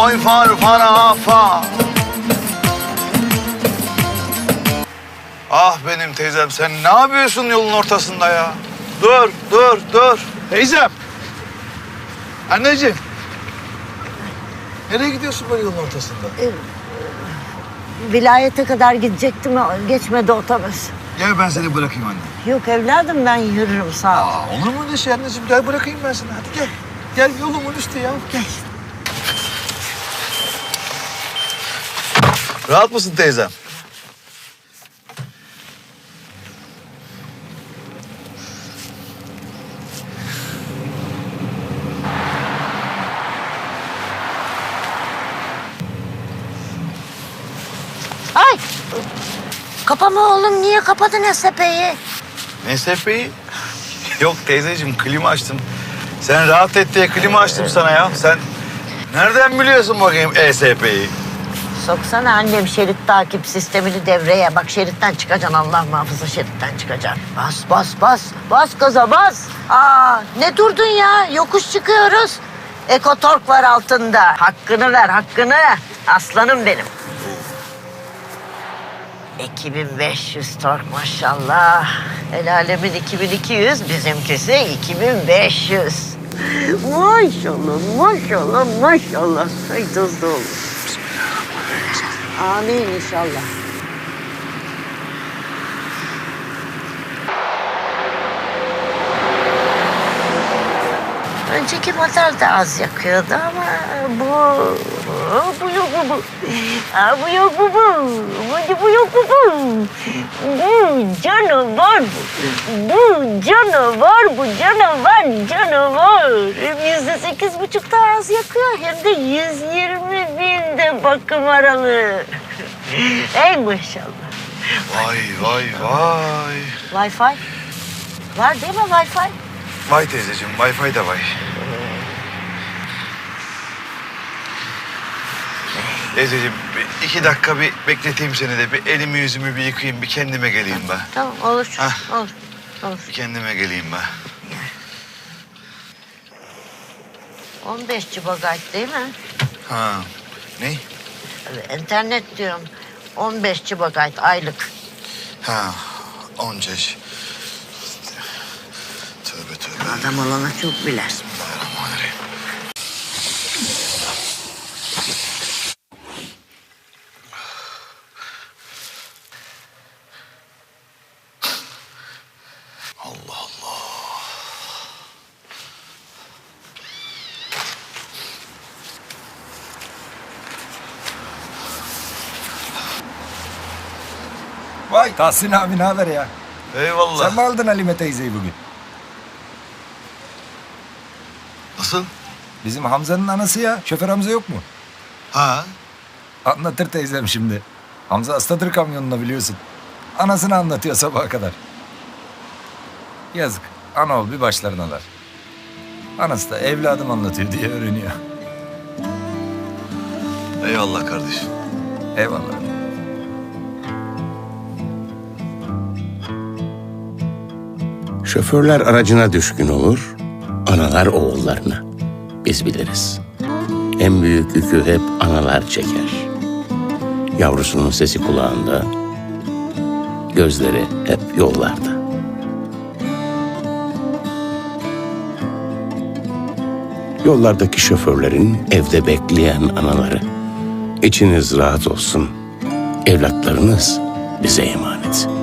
Fay far fara fa. Ah benim teyzem sen ne yapıyorsun yolun ortasında ya? Dur, dur, dur. Teyzem. Anneciğim. Nereye gidiyorsun böyle yolun ortasında? Vilayete kadar gidecektim geçmedi otobüs. Gel ben seni bırakayım anne. Yok evladım ben yürürüm sağ ol. Aa, olur mu öyle şey anneciğim? Gel bırakayım ben seni. Hadi gel. Gel yolumun üstü ya. Gel. Rahat mısın teyzem? Ay! Kapama oğlum niye kapadın SP'yi? Nesefe'yi? Yok teyzeciğim klima açtım. Sen rahat et diye klima açtım sana ya. Sen nereden biliyorsun bakayım ESP'yi? Soksana annem şerit takip sistemini devreye. Bak şeritten çıkacaksın Allah muhafaza şeritten çıkacaksın. Bas bas bas. Bas gaza bas. Aa ne durdun ya? Yokuş çıkıyoruz. Ekotork var altında. Hakkını ver hakkını. Aslanım benim. 2500 tork maşallah. El alemin 2200, bizimkisi 2500. Maşallah, maşallah, maşallah. Ay tuzlu olur. Amin inşallah. Önceki model de az yakıyordu ama bu... Bu yok bu bu. Ha, bu yok bu bu. Bu, bu yok bu bu. Bu canavar bu. Bu canavar bu canavar canavar. Yüzde sekiz buçuk daha az yakıyor. Hem de yüz yirmi binde bakım aralığı. Ey maşallah. Vay vay vay. Wi-Fi? Var değil mi Wi-Fi? Vay teyzeciğim Wi-Fi de vay. Teyzeciğim bir iki dakika bir bekleteyim seni de. Bir elimi yüzümü bir yıkayayım. Bir kendime geleyim ben. Tamam olur. Hah. Olur. Olur. Bir kendime geleyim ben. 15 GB değil mi? Ha. Ne? İnternet diyorum. 15 GB aylık. Ha. Onca iş. Adam olana çok biler. Allah Allah. Vay Tahsin abi ne haber ya? Eyvallah. Sen mi aldın Halime teyzeyi bugün? Nasıl? Bizim Hamza'nın anası ya. Şoför Hamza yok mu? Ha? Anlatır teyzem şimdi. Hamza hastadır kamyonuna biliyorsun. Anasını anlatıyor sabaha kadar. Yazık. Ana ol bir başlarınalar. Anası da evladım anlatıyor diye öğreniyor. Eyvallah kardeşim. Eyvallah. Şoförler aracına düşkün olur, analar oğullarına. Biz biliriz. En büyük yükü hep analar çeker. Yavrusunun sesi kulağında, gözleri hep yollarda. Yollardaki şoförlerin evde bekleyen anaları. İçiniz rahat olsun. Evlatlarınız bize emanet.